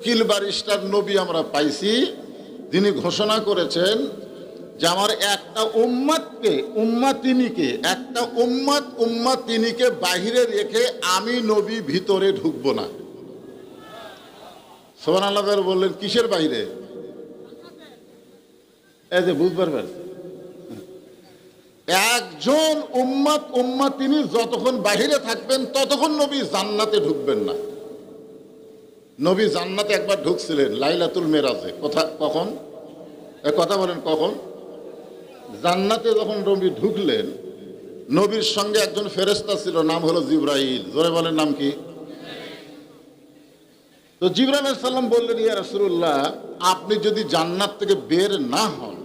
উকিল বারিস্টার নবী আমরা পাইছি যিনি ঘোষণা করেছেন যে আমার একটা উম্মাদকে উম্মাতিনীকে একটা উম্মাদ উম্মাতিনীকে বাহিরে রেখে আমি নবী ভিতরে ঢুকবো না। সোমান আল্লাহ বললেন, কিসের বাইরে এই যে বুঝবার পারছি একজন উম্মাত উম্মাত তিনি যতক্ষণ বাহিরে থাকবেন, ততক্ষণ নবী জান্নাতে ঢুকবেন না। নবী জান্নাতে একবার ঢুকছিলেন, লাইলাতুল মেরাজে। কথা, কখন? কথা বলেন, কখন? জান্নাতে যখন নবী ঢুকলেন, নবীর সঙ্গে একজন ফেরেস্তা ছিল, নাম হলো জিব্রাইল। জোরে বলেন নাম কি? তো জিব্রাইল সালাম বললেন, ইয়া রাসূলুল্লাহ, আপনি যদি জান্নাত থেকে বের না হন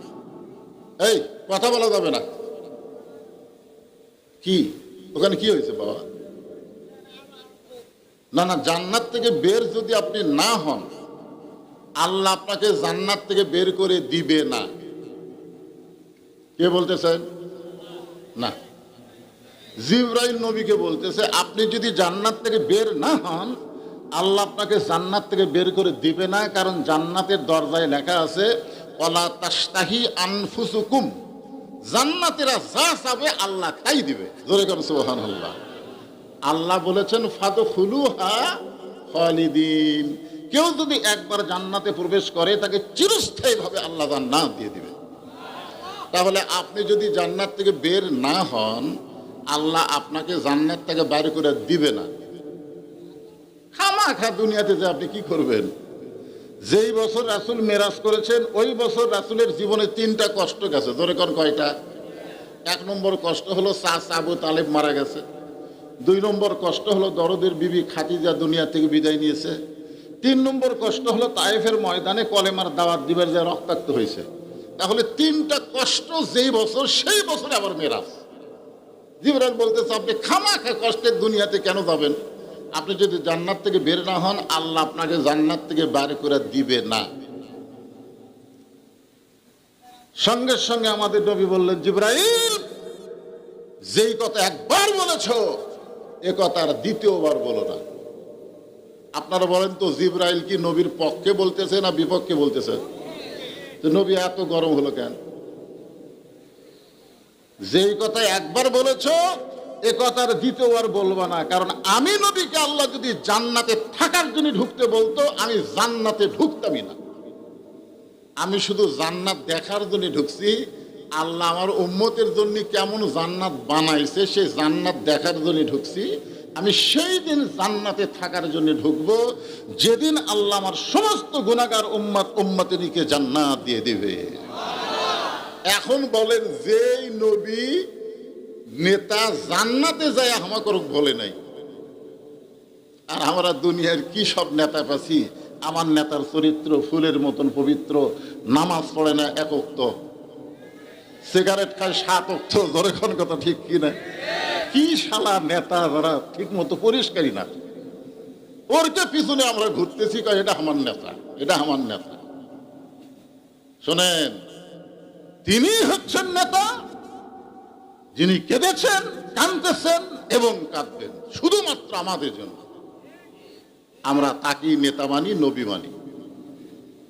এই, কথা বলা যাবে না। কি? ওখানে কি হয়েছে বাবা? না না, জান্নাত থেকে বের যদি আপনি না হন, আল্লাহ আপনাকে জান্নাত থেকে বের করে দিবে না। কে বলতেছেন না। জিব্রাইল নবীকে বলতেছে, আপনি যদি জান্নাত থেকে বের না হন, আল্লাহ আপনাকে জান্নাত থেকে বের করে দিবে না, কারণ জান্নাতের দরজায় লেখা আছে ওলা তাস্তাহি আনফুসুকুম। জান্নাতেরা যা চাবে আল্লাহ তাই দিবে। জোরে করেন সুবহান আল্লাহ আল্লাহ বলেছেন ফাদো খুলুহা খালিদিন। কেউ যদি একবার জান্নাতে প্রবেশ করে, তাকে চিরস্থায়ীভাবে আল্লাহ জান্নাত দিয়ে দিবে। তাহলে আপনি যদি জান্নাত থেকে বের না হন, আল্লাহ আপনাকে জান্নাত থেকে বাইর করে দিবে না। খামা খা দুনিয়াতে যে আপনি কি করবেন? যেই বছর রাসুল মেরাজ করেছেন, ওই বছর রাসুলের জীবনে তিনটা কষ্ট গেছে। ধরে কোন কয়টা? এক নম্বর কষ্ট হলো সাস আবু তালেব মারা গেছে। দুই নম্বর কষ্ট হলো দরদের বিবি খাতিজা দুনিয়া থেকে বিদায় নিয়েছে। তিন নম্বর কষ্ট হলো তায়েফের ময়দানে কলেমার দাওয়াত দিবার যে রক্তাক্ত হয়েছে। তাহলে তিনটা কষ্ট যেই বছর, সেই বছরে আবার মেরাজ। জিবরাল বলতেছে, আপনি খামাখা কষ্টের দুনিয়াতে কেন যাবেন? আপনি যদি জান্নাত থেকে বের না হন, আল্লাহ আপনাকে জান্নাত থেকে বার করে দিবে না। সঙ্গে সঙ্গে আমাদের নবী বললেন, জিব্রাইল, যেই কথা একবার বলেছ এ কথা আর দ্বিতীয়বার বলো না। আপনারা বলেন তো জিব্রাইল কি নবীর পক্ষে বলতেছে না বিপক্ষে বলতেছে? তো নবী, এত গরম হলো কেন? যেই কথা একবার বলেছ, এ কথার দ্বিতীয়বার বলব না। কারণ আমি নবীকে আল্লাহ যদি জান্নাতে থাকার জন্য ঢুকতে বলতো, আমি জান্নাতে ঢুকতামই না। আমি শুধু জান্নাত দেখার জন্য ঢুকছি আল্লাহ আমার উম্মতের জন্য কেমন জান্নাত বানাইছে, সেই জান্নাত দেখার জন্য ঢুকছি। আমি সেই দিন জান্নাতে থাকার জন্য ঢুকবো। যেদিন আল্লাহ আমার সমস্ত গুণাগার উম্মাত উম্মাতিনীকে জান্নাত দিয়ে দিবে। এখন বলেন, যেই নবী নেতা জান্নাতে যায় করুক বলে নাই। আর আমরা দুনিয়ার কি সব নেতা পাচ্ছি? আমার নেতার চরিত্র ফুলের মতন পবিত্র, নামাজ পড়ে না একক্ত সিগারেট খায় সাত অক্ত, ধরে কোন কথা ঠিক কি না? কি শালা নেতা যারা ঠিক মতো পরিষ্কারই না? ওরকে পিছনে আমরা ঘুরতেছি এটা আমার নেতা, এটা আমার নেতা। শোনেন, তিনি হচ্ছেন নেতা, যিনি কেঁদেছেন, কাঁদতেছেন এবং কাঁদবেন, শুধুমাত্র আমাদের জন্য। আমরা তাকেই নেতা মানি, নবী মানি।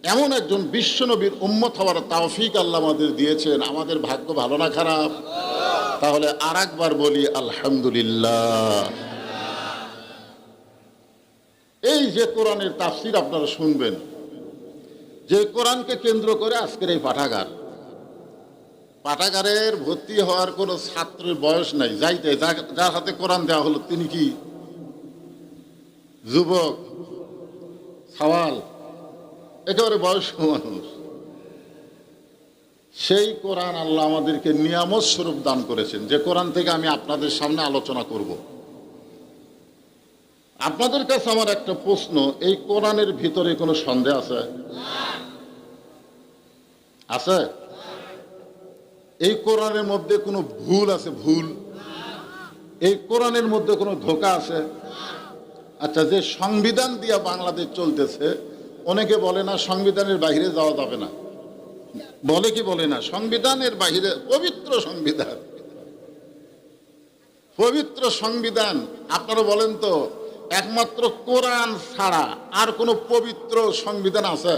এমন একজন বিশ্ব নবীর উম্মত হওয়ার তাওফিক আল্লাহ আমাদের দিয়েছেন। আমাদের ভাগ্য ভালো না খারাপ? তাহলে আর একবার বলি, আলহামদুলিল্লাহ। এই যে কোরআনের তাফসির আপনারা শুনবেন, যে কোরআনকে কেন্দ্র করে আজকের এই পাঠাগার। পাঠাগারের ভর্তি হওয়ার কোনো ছাত্রের বয়স নাই। যাইতে যার হাতে কোরআন দেওয়া হলো, তিনি কি? যুবক, সওয়াল একেবারে বয়স্ক মানুষ। সেই কোরআন আল্লাহ আমাদেরকে নিয়ামত স্বরূপ দান করেছেন। যে কোরআন থেকে আমি আপনাদের সামনে আলোচনা করব। আপনাদের কাছে আমার একটা প্রশ্ন, এই কোরআনের ভিতরে কোনো সন্দেহ আছে? আছে? এই কোরআনের মধ্যে কোনো ভুল আছে? ভুল। এই কোরআনের মধ্যে কোনো ধোকা আছে? আচ্ছা যে সংবিধান দিয়া বাংলাদেশ চলতেছে অনেকে বলে না, সংবিধানের বাইরে যাওয়া যাবে না। বলে কি বলে না, সংবিধানের বাহিরে, পবিত্র সংবিধান। পবিত্র সংবিধান, আপনারা বলেন তো, একমাত্র কোরআন ছাড়া আর কোনো পবিত্র সংবিধান আছে?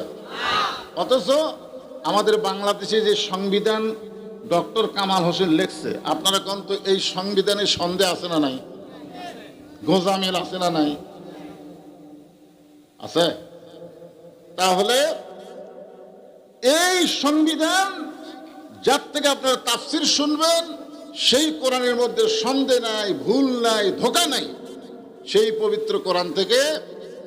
অথচ আমাদের বাংলাদেশে যে সংবিধান ডক্টর কামাল হোসেন লেখছে, আপনারা কোন তো এই সংবিধানে সন্দেহ আছে না নাই? গোজামিল আছে না নাই? আছে? তাহলে এই সংবিধান, যার থেকে আপনারা তাফসির শুনবেন, সেই কোরআনের মধ্যে সন্দেহ নাই, ভুল নাই, ধোকা নাই। সেই পবিত্র কোরআন থেকে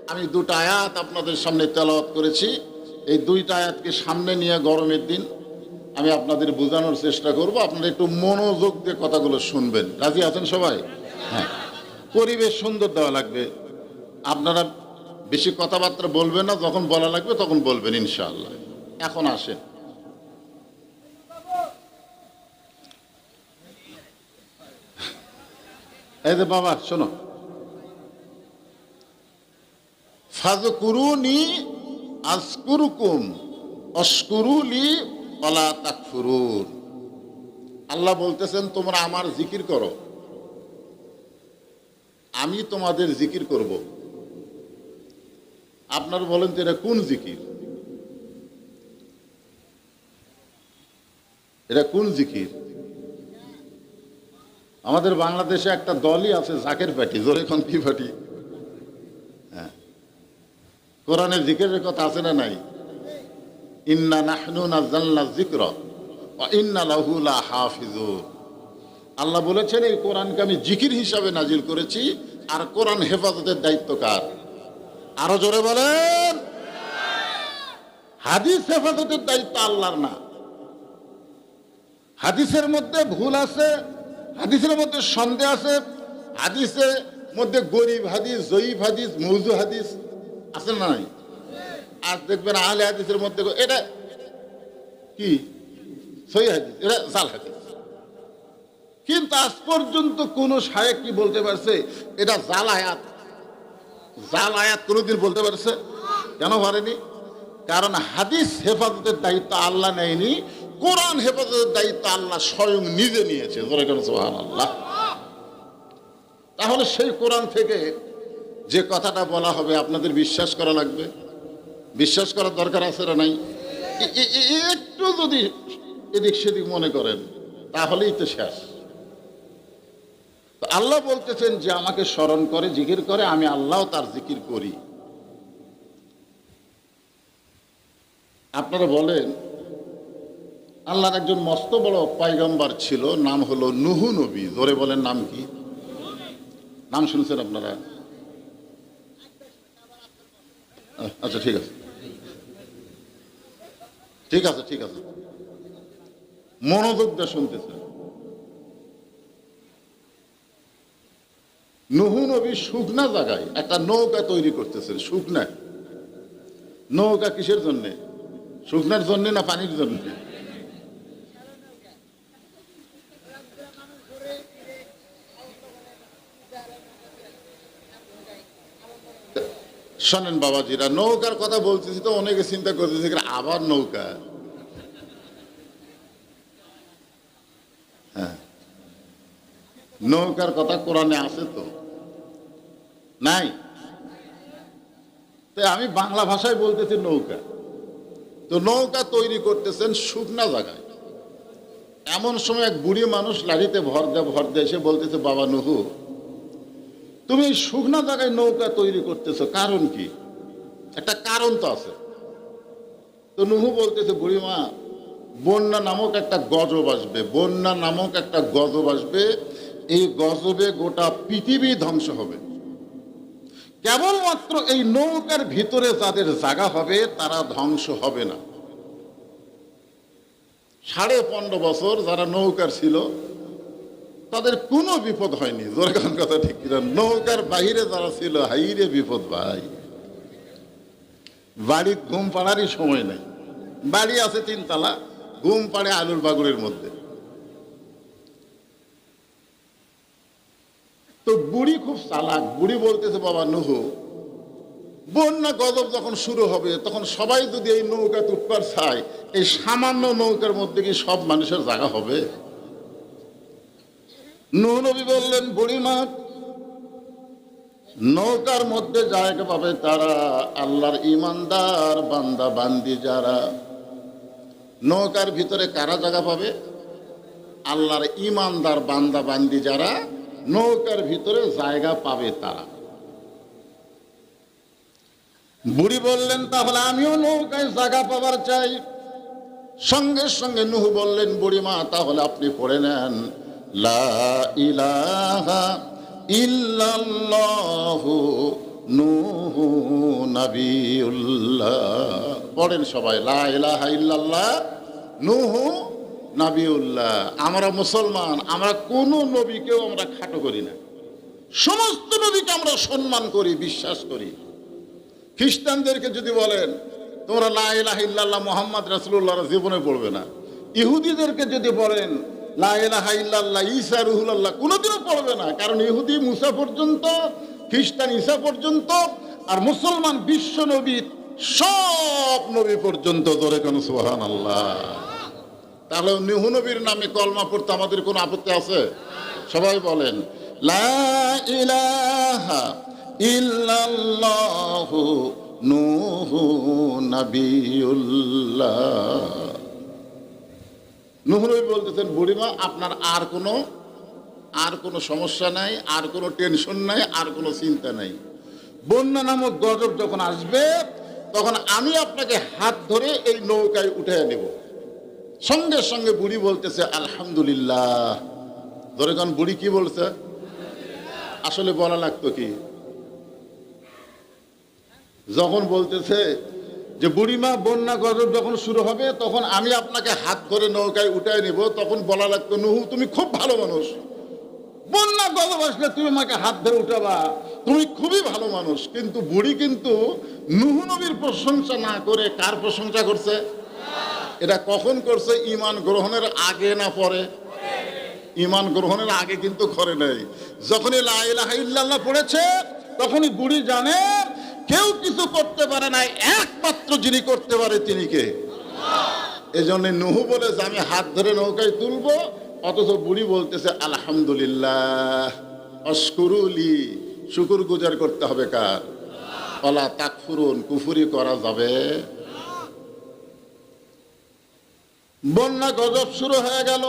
আমি দুটা আয়াত আপনাদের সামনে তেলাওয়াত করেছি। এই দুইটা আয়াতকে সামনে নিয়ে গরমের দিন আমি আপনাদের বোঝানোর চেষ্টা করব। আপনারা একটু মনোযোগ দিয়ে কথাগুলো শুনবেন। রাজি আছেন সবাই? হ্যাঁ। পরিবেশ সুন্দর দেওয়া লাগবে। আপনারা বেশি কথাবার্তা বলবেন না, যখন বলা লাগবে তখন বলবেন ইনশাআল্লাহ। এখন আসেন। এই যে বাবা, শোনো। ফাজকুরুনি আজকুরুকুম অস্কুরুলি অলা তাকফুরুন। আল্লাহ বলতেছেন, তোমরা আমার জিকির করো। আমি তোমাদের জিকির করব। আপনার বলেন তো এটা কোন জিকির? এটা কোন জিকির? আমাদের বাংলাদেশে একটা দলই আছে জাকের পার্টি, জোরে এখন কি পার্টি? হ্যাঁ। কোরআনের জিকিরের কথা আছে না নাই? ইন্না নাহনু ওয়া ইন্না লাহু লাহাফিজুন আল্লাহ বলেছেন, এই কোরআনকে আমি জিকির হিসাবে নাজিল করেছি, আর কোরআন হেফাজতের দায়িত্ব কার? আরও জোরে বলেন। হাদিস হেফাজতের দায়িত্ব আল্লাহর না। হাদিসের মধ্যে ভুল আছে, হাদিসের মধ্যে সন্দেহ আছে, হাদিসের মধ্যে গরিব হাদিস, জয়ীফ হাদিস, মৌজু হাদিস আছে না নাই? আর দেখবেন আহলে হাদিসের মধ্যে এটা কি? সই হাদিস, এটা জাল হাদিস। কিন্তু আজ পর্যন্ত কোন শায়েক কি বলতে পারছে? এটা জাল আয়াত। জাল আয়াত কোনোদিন বলতে পারছে? কেন পারেনি? কারণ হাদিস হেফাজতের দায়িত্ব আল্লাহ নেয়নি, কোরআন হেফাজতের দায়িত্ব আল্লাহ স্বয়ং নিজে নিয়েছে। আল্লাহ তাহলে সেই কোরআন থেকে যে কথাটা বলা হবে, আপনাদের বিশ্বাস করা লাগবে? বিশ্বাস করার দরকার আছে না নাই? একটু যদি এদিক সেদিক মনে করেন, তাহলেই তো শেষ। আল্লাহ বলতেছেন যে আমাকে স্মরণ করে, জিকির করে, আমি আল্লাহ তার জিকির করি। আপনারা বলেন, আল্লাহর একজন মস্ত বড় পাইগম্বার ছিল, নাম হলো নুহু নবী। ধরে বলেন নাম কি? নাম শুনছেন আপনারা? আচ্ছা ঠিক আছে। ঠিক আছে ঠিক আছে। মনোযোগ দিয়ে শুনতেছেন। নুহু নবী শুকনা জায়গায় একটা নৌকা তৈরি করতেছেন, শুকনা। নৌকা কিসের জন্যে? শুকনার জন্যে না পানির জন্যে? শোনেন বাবাজিরা, নৌকার কথা বলতেছি তো, অনেকে চিন্তা করতেছি আবার নৌকা। হ্যাঁ। নৌকার কথা কোরআনে আছে তো? নাই। তাই আমি বাংলা ভাষায় বলতেছি নৌকা। তো নৌকা তৈরি করতেছেন শুকনা জায়গায়। এমন সময় এক বুড়ি মানুষ লাঠিতে ভর দেয় ভর দেয় এসে বলতেছে, বাবা নুহু, তুমি শুকনা জায়গায় নৌকা তৈরি করতেছো, কারণ কি? একটা কারণ তো আছে। তো নুহু বলতেছে বুড়িমা বন্যা নামক একটা গজব আসবে, বন্যা নামক একটা গজব আসবে, এই গজবে গোটা পৃথিবী ধ্বংস হবে। কেবলমাত্র এই নৌকার ভিতরে যাদের জায়গা হবে, তারা ধ্বংস হবে না। সাড়ে পনেরো বছর যারা নৌকার ছিল, তাদের কোনো বিপদ হয়নি। জোরগান কথা ঠিক কিনা? নৌকার বাহিরে যারা ছিল, হাইরে বিপদ ভাই। বাড়ি ঘুম পাড়ারই সময় নেই। বাড়ি আছে তিনতলা, ঘুম পাড়ে আলুর বাগুড়ের মধ্যে। তো বুড়ি খুব চালাক, বুড়ি বলতেছে, বাবা নুহু বন্যা গজব যখন শুরু হবে, তখন সবাই যদি এই নৌকা উঠবার চায়, এই সামান্য নৌকার মধ্যে কি সব মানুষের জায়গা হবে? নূহ নবী বললেন বুড়িমা নৌকার মধ্যে জায়গা পাবে তারা, আল্লাহর ইমানদার বান্দা, বান্দি যারা। নৌকার ভিতরে কারা জায়গা পাবে? আল্লাহর ইমানদার বান্দা, বান্দি যারা। নৌকার ভিতরে জায়গা পাবে তারা। বুড়ি বললেন, তাহলে আমিও নৌকায় জায়গা পাবার চাই। সঙ্গে সঙ্গে নুহু বললেন, বুড়িমা, তাহলে আপনি পড়ে নেন। পড়েন সবাই, লা ইলাহা ইল্লাল্লাহ নুহু নাবিউল্লাহ, আমরা মুসলমান, আমরা কোনো নবীকেও আমরা খাটো করি না। সমস্ত নবীকে আমরা সম্মান করি, বিশ্বাস করি। খ্রিস্টানদেরকে যদি বলেন, তোমরা লা ইলাহা ইল্লাল্লাহ মোহাম্মদ রাসূলুল্লাহ জীবনে পড়বে না। ইহুদিদেরকে যদি বলেন, লা ইলাহা ইল্লাল্লাহ রুহুল্লাহ কোনোদিনও পড়বে না। কারণ ইহুদি মুসা পর্যন্ত, খ্রিস্টান ঈসা পর্যন্ত, আর মুসলমান বিশ্ব নবী সব নবী পর্যন্ত ধরে কেন সুহান আল্লাহ তাহলে নিহু নবীর নামে কলমা পড়তে আমাদের কোনো আপত্তি আছে? সবাই বলেন, লা ইলাহা ইল্লাল্লাহু নূহু নাবিয়ুল্লাহ। নূহ নবী বলতেছেন, বুড়িমা, আপনার আর কোনো আর কোনো সমস্যা নাই, আর কোনো টেনশন নাই, আর কোনো চিন্তা নাই। বন্যা নামক গজব যখন আসবে, তখন আমি আপনাকে হাত ধরে এই নৌকায় উঠে নেব। সঙ্গে সঙ্গে বুড়ি বলতেছে, আলহামদুলিল্লাহ। ধরে কোন বুড়ি কি বলছে? আসলে বলা লাগতো কি? যখন বলতেছে যে বুড়িমা বন্যা গজব যখন শুরু হবে, তখন আমি আপনাকে হাত ধরে নৌকায় উঠায় নিব। তখন বলা লাগতো, নুহু, তুমি খুব ভালো মানুষ। বন্যা গজব আসলে তুমি আমাকে হাত ধরে উঠাবা। তুমি খুবই ভালো মানুষ। কিন্তু বুড়ি কিন্তু নুহু নবীর প্রশংসা না করে কার প্রশংসা করছে? এটা কখন করছে? ইমান গ্রহণের আগে না পরে? ইমান গ্রহণের আগে কিন্তু করে নেই। যখনই লা ইলাহা ইল্লাল্লাহ পড়েছে, তখনই বুড়ি জানে, কেউ কিছু করতে পারে না একমাত্র যিনি করতে পারে তিনি কে? এই জন্য নুহু বলে যে, আমি হাত ধরে নৌকায় তুলবো, অথচ বুড়ি বলতেছে, আলহামদুলিল্লাহ করতে হবে কার? অলা তাকফুরুন, কুফুরি করা যাবে। বন্যা গজব শুরু হয়ে গেল।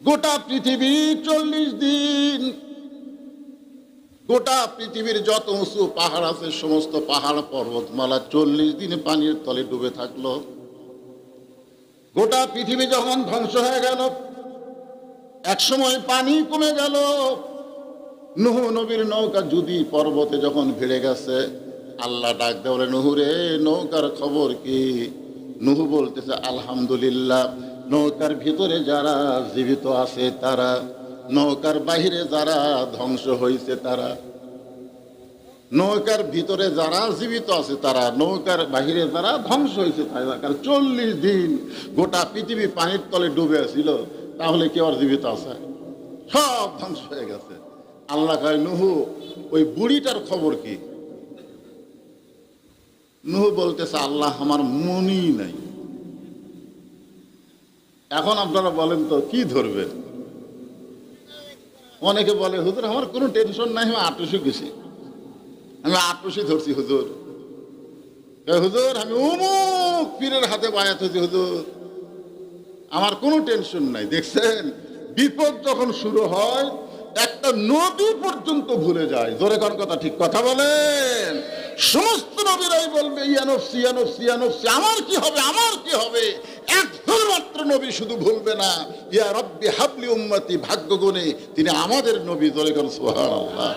গোটা পৃথিবী চল্লিশ দিন, গোটা পৃথিবীর যত উঁচু পাহাড় আছে, সমস্ত পাহাড়, পর্বতমালা চল্লিশ দিন পানির তলে ডুবে থাকল। গোটা পৃথিবী যখন ধ্বংস হয়ে গেল, একসময় পানি কমে গেল। নুহ নবীর নৌকা যদি পর্বতে যখন ভিড়ে গেছে, আল্লাহ ডাক দেয় বলে নুহুরে নৌকার খবর কি? নুহু বলতেছে, আলহামদুলিল্লাহ, নৌকার ভিতরে যারা জীবিত আছে তারা, নৌকার বাহিরে যারা ধ্বংস হয়েছে তারা, নৌকার ভিতরে যারা জীবিত আছে তারা, নৌকার বাহিরে যারা ধ্বংস হয়েছে তারা চল্লিশ দিন গোটা পৃথিবী পানির তলে ডুবে ছিল তাহলে কেউ আর জীবিত আছে? সব ধ্বংস হয়ে গেছে। আল্লাহ কয়, নুহু, ওই বুড়িটার খবর কি? নুহু বলতেছে, আল্লাহ আমার মনই নাই। এখন আপনারা বলেন তো, কি ধরবেন অনেকে বলে, হুজুর, আমার কোনো টেনশন নাই, আমি আটশো গেছি। আমি আটশি ধরছি, হুজুর। হুজুর, আমি অমুক পীরের হাতে বায়াত হয়েছি, হুজুর। আমার কোনো টেনশন নাই, দেখছেন? বিপদ যখন শুরু হয়, একটা নদী পর্যন্ত ভুলে যায়। জোরে কোন কথা, ঠিক কথা বলেন? সমস্ত নবীরাই বলবে ইয়ানফসি ইয়ানফসি ইয়ানফসি আমার কি হবে, আমার কি হবে? একজন মাত্র নবী শুধু ভুলবে না। ইয়া রব্বি হাবলি উম্মতি ভাগ্য গুণে তিনি আমাদের নবী জোরে কোন, সুবহানাল্লাহ।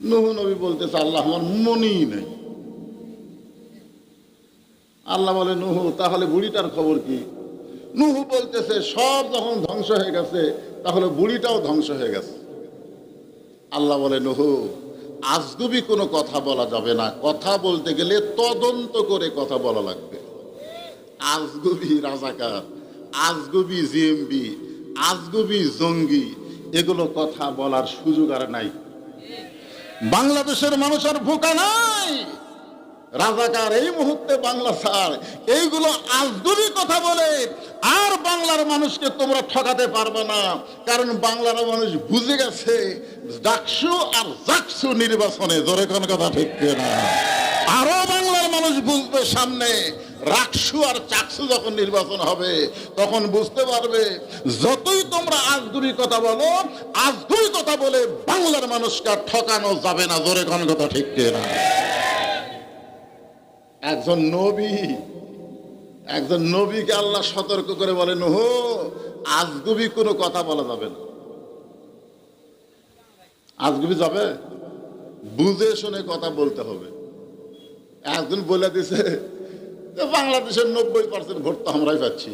নূহ নবী বলতেছে, আল্লাহ আমার মনই নেই। আল্লাহ বলে, নুহু, তাহলে বুড়িটার খবর কি? নুহু বলতেছে, সব যখন ধ্বংস হয়ে গেছে, তাহলে বুড়িটাও ধ্বংস হয়ে গেছে। আল্লাহ বলে, নুহু, আজগুবি কোনো কথা বলা যাবে না। কথা বলতে গেলে তদন্ত করে কথা বলা লাগবে। আজগুবি রাজাকার, আজগুবি জিএমবি, আজগুবি জঙ্গি, এগুলো কথা বলার সুযোগ আর নাই। বাংলাদেশের মানুষ আর ভোকা নাই। রাজাকার এই মুহূর্তে বাংলা স্যার, এইগুলো আজগুবি কথা বলে, আর বাংলার মানুষকে তোমরা ঠকাতে পারবে না। কারণ বাংলার মানুষ বুঝে গেছে, ডাকসু আর জাকসু নির্বাচনে জোরে কোন কথা ঠিক না আরও বাংলার মানুষ বুঝবে সামনে, রাকসু আর চাকসু যখন নির্বাচন হবে, তখন বুঝতে পারবে, যতই তোমরা আজগুবি কথা বলো, আজগুবি কথা বলে বাংলার মানুষকে ঠকানো যাবে না, জোরে কোন কথা ঠিক না একজন নবী, একজন নবীকে আল্লাহ সতর্ক করে বলেন হো আজগুবি কোনো কথা বলা যাবে না। আজগুবি যাবে? বুঝে শুনে কথা বলতে হবে। একজন বলে দিছে বাংলাদেশের নব্বই পার্সেন্ট ভোট তো আমরাই পাচ্ছি।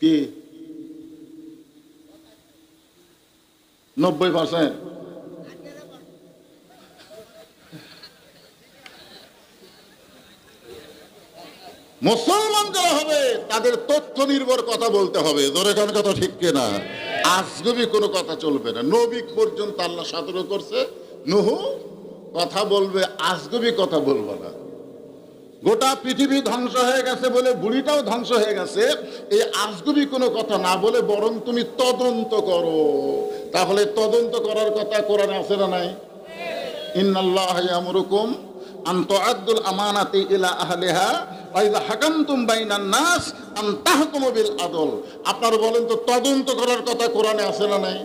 কি? নব্বই পার্সেন্ট মুসলমান যারা হবে, তাদের তথ্য নির্ভর কথা বলতে হবে। জোরে কোন কথা ঠিক কিনা? আজগবি কোনো কথা চলবে না। নবী পর্যন্ত আল্লাহ সতর্ক করছে। নুহু, কথা বলবে, আজগবি কথা বলব না। গোটা পৃথিবী ধ্বংস হয়ে গেছে বলে, বুড়িটাও ধ্বংস হয়ে গেছে। এই আজগুবি কোনো কথা না বলে বরং তুমি তদন্ত করো। তাহলে তদন্ত করার কথা কোরআনে আছে না নাই? ইন্নাল্লাহ ইয়ামুরুকুম আন আব্দুল আমানাতি ইলা আহলিহা আপনারা বলেন তো তদন্ত করার কথা কোরআনে আছে না নাই?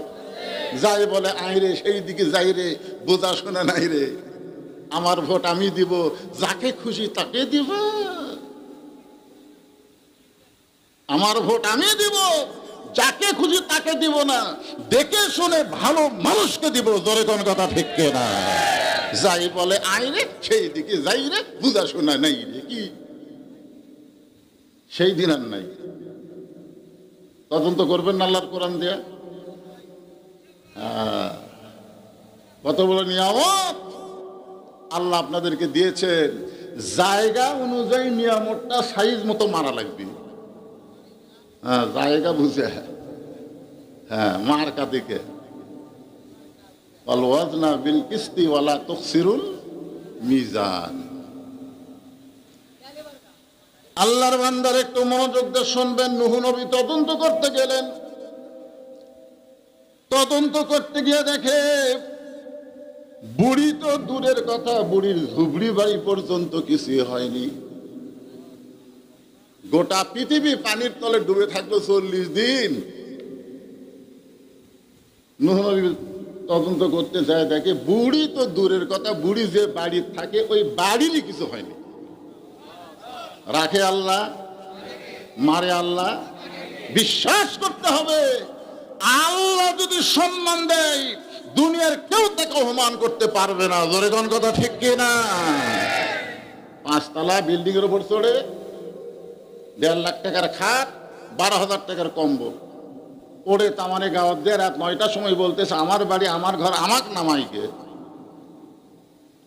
যাই বলে, আইরে, সেই দিকে যাই রে, বোঝা শোনা নাই রে। আমার ভোট আমি দিব, যাকে খুশি তাকে দিব। আমার ভোট আমি দিব, যাকে খুশি তাকে দিব না। দেখে শুনে ভালো মানুষকে দিব, জোরে কোন কথা ঠিক না যাই বলে আই রে সেই দিকে যাই রে, বুঝা শোনা নাই রে কি? সেই দিন আর নাই। তদন্ত করবেন না আল্লাহর কোরআন দিয়ে? হ্যাঁ। কত বড় নিয়ামত? আল্লাহ আপনাদেরকে দিয়েছেন, জায়গা অনুযায়ী নিয়ামতটা সাইজ মতো মারা লাগবে। হ্যাঁ জায়গা বুঝে। হ্যাঁ মার্কা দিকে। অলওয়াজনা বিল কিস্তি ওয়ালা তফসিরুল মিজান। আল্লাহর বান্দার একটু মনোযোগ দিয়ে শুনবেন, নুহু নবী তদন্ত করতে গেলেন। তদন্ত করতে গিয়ে দেখে, বুড়ি তো দূরের কথা, বুড়ির ঝুবড়ি বাড়ি পর্যন্ত কিছুই হয়নি। গোটা পৃথিবী পানির তলে ডুবে থাকল চল্লিশ দিন। তদন্ত করতে যায়, দেখে বুড়ি তো দূরের কথা, বুড়ি যে বাড়ি থাকে, ওই বাড়িরই কিছু হয়নি। রাখে আল্লাহ, মারে আল্লাহ, বিশ্বাস করতে হবে। আল্লাহ যদি সম্মান দেয়, দুনিয়ার কেউ তাকে অপমান করতে পারবে না। জোরে কোন কথা ঠিক কি না? পাঁচতলা বিল্ডিং এর উপর চড়ে দেড় লাখ টাকার খাট, বারো হাজার টাকার কম্বল। ওরে তামানে গাওয়ার দিয়ে রাত নয়টার সময় বলতেছে, আমার বাড়ি, আমার ঘর আমাক নামাইকে।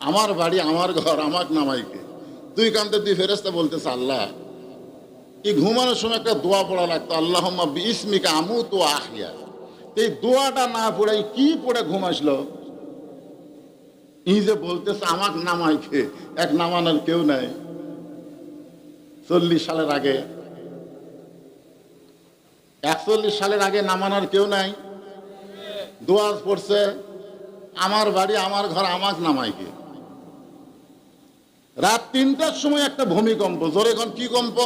আমার বাড়ি, আমার ঘর আমাক নামাইকে। দুই কান্তে দুই ফেরেস্তা বলতেছে, আল্লাহ, এই ঘুমানোর সময় একটা দোয়া পড়া লাগতো আল্লাহ ইসমিকা আমু তো আহিয়া এই দোয়াটা না পড়ে কি পড়ে ঘুমাইছিল ই যে বলতেছে, আমাক নামাইকে এক নামানোর কেউ নাই। চল্লিশ সালের আগে, একচল্লিশ সালের আগে নামানোর কেউ নাই? দোয়াজ পড়ছে, আমার বাড়ি, আমার ঘর, আমাক নামাইকে রাত তিনটার সময় একটা ভূমিকম্প। জোরে এখন কি কম্প?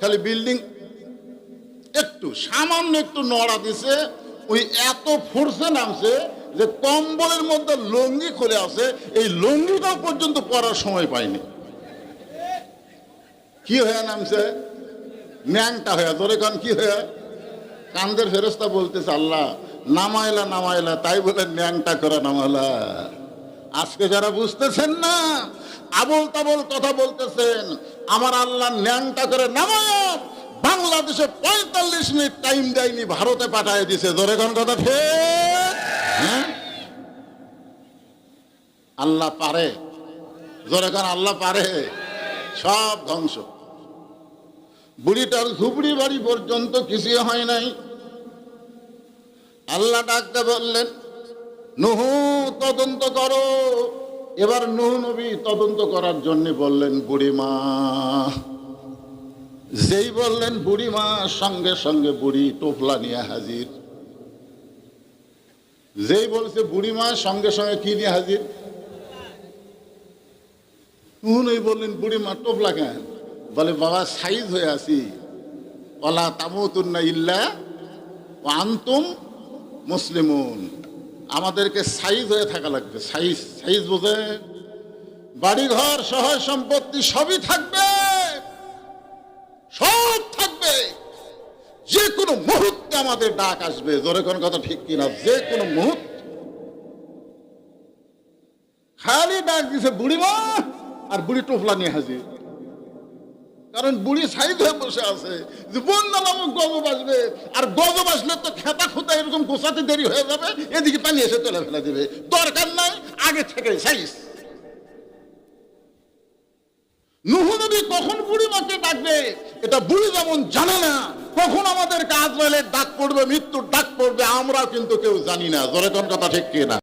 খালি বিল্ডিং একটু, সামান্য একটু নড়া দিছে, ওই এত ফোর্সে নামছে যে কম্বলের মধ্যে লঙ্গি খুলে আছে। এই লঙ্গিটাও পর্যন্ত পরার সময় পাইনি। কি হয়ে নামছে? ন্যাংটা হয়ে, জোরে কান কি হয়ে? কান্দের ফেরস্তা বলতেছে, আল্লাহ, নামাইলা নামাইলা। তাই বলে, ন্যাংটা করে নামালা। আজকে যারা বুঝতেছেন না আবল তাবল কথা বলতেছেন। আমার আল্লাহ ন্যাংটা করে নামায় বাংলাদেশে পঁয়তাল্লিশ মিনিট টাইম দেয়নি, ভারতে পাঠায় দিছে। ধরে কোন কথা ঠিক? হ্যাঁ? আল্লাহ পারে। জোরে কোন আল্লাহ পারে? সব ধ্বংস। বুড়িটার ঝুপড়ি বাড়ি পর্যন্ত কিছু হয় নাই। আল্লাহ ডাকতে বললেন, নুহু, তদন্ত করো। এবার নূহ নবী তদন্ত করার জন্য বললেন, বুড়িমা। যেই বললেন, বুড়িমা, সঙ্গে সঙ্গে বুড়ি টোপলা নিয়ে হাজির। যেই বলছে, বুড়িমা, সঙ্গে সঙ্গে কি নিয়ে হাজির? উনি বললেন, বুড়িমা, টোপলা কেন? বলে, বাবা, সাইজ হয়ে আছি। ওলা তামুতুন্না ইল্লা আন্তুম মুসলিমুন। আমাদেরকে সাইজ হয়ে থাকা লাগবে, সাইজ সাইজ বোঝে। বাড়িঘর, সহায় সম্পত্তি সবই থাকবে। সব থাকবে। যে কোনো মুহূর্তে আমাদের ডাক আসবে। জোরে কোনো কথা ঠিক কিনা? যে কোনো মুহূর্ত। খালি ডাক দিছে, বুড়িমা! আর বুড়ি টোফলা নিয়ে হাজির। কারণ বুড়ি সাইড হয়ে বসে আছে। যে নামক গজব আর গজব আসলে তো খেতা খুঁতা এরকম গোছাতে দেরি হয়ে যাবে, এদিকে পানি এসে তুলে ফেলে দেবে। দরকার নাই, আগে থেকে সাইজ নুহ কখন বুড়ি মাকে ডাকবে, এটা বুড়ি যেমন জানে না, কখন আমাদের কাজ রইলে ডাক পড়বে, মৃত্যুর ডাক পড়বে, আমরাও কিন্তু কেউ জানি না। জোরে কথা ঠিক কিনা?